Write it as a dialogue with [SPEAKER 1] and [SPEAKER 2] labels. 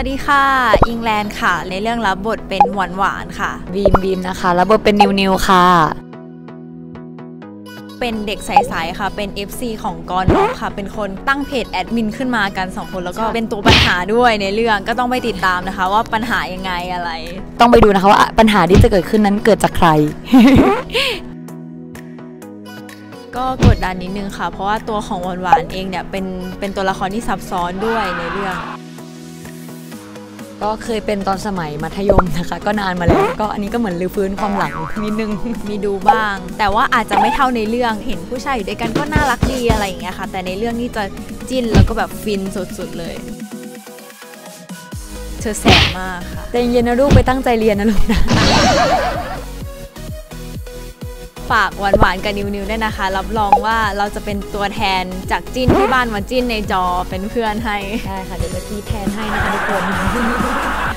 [SPEAKER 1] วัสดีค่ะ อิงแลนด์ค่ะ ในเรื่องรับบทเป็นหวานหวานๆค่ะ
[SPEAKER 2] บีมบีมนะคะแล้วบทเป็นนิวนิวค่ะ
[SPEAKER 1] เป็นเด็กใสๆค่ะ เป็น FC ของกอนน้องค่ะ เป็นคนตั้งเพจแอดมินขึ้นมากันสองคนแล้วก็เป็นตัวปัญหาด้วยในเรื่องก็ต้องไปติดตามนะคะ ว่าปัญหายังไงอะไร
[SPEAKER 2] ต้องไปดูนะคะว่าปัญหาที่จะเกิดขึ้นนั้นเกิดจากใคร
[SPEAKER 1] ก็กดดันนิดนึงค่ะ เพราะว่าตัวของหวานหวานๆเองเนี่ยเป็นเป็นตัวละครที่ซับซ้อนด้วยในเรื่อง
[SPEAKER 2] ก็เคยเป็นตอนสมัยมัธยมนะคะ ก็นานมาแล้วก็อันนี้ก็เหมือนรื้อฟื้นความหลังนิดนึง
[SPEAKER 1] มีดูบ้าง แต่ว่าอาจจะไม่เท่าในเรื่องเห็นผู้ชายอยู่ด้วยกันก็น่ารักดีอะไรอย่างเงี้ยค่ะ แต่ในเรื่องนี่จะจิ้นแล้วก็แบบฟินสุดๆเลยเธอแสบมากค่ะ
[SPEAKER 2] แต่เย็นนะลูกไปตั้งใจเรียนนะลูกนะ
[SPEAKER 1] ฝากหวานๆกับนิวนิวด้วยนะคะ รับรองว่าเราจะเป็นตัวแทนจากจิ้นที่บ้านมาจิ้นในจอเป็นเพื่อนให้
[SPEAKER 2] ได้ค่ะ เดี๋ยวจะคีแทนให้นะคะทุกคน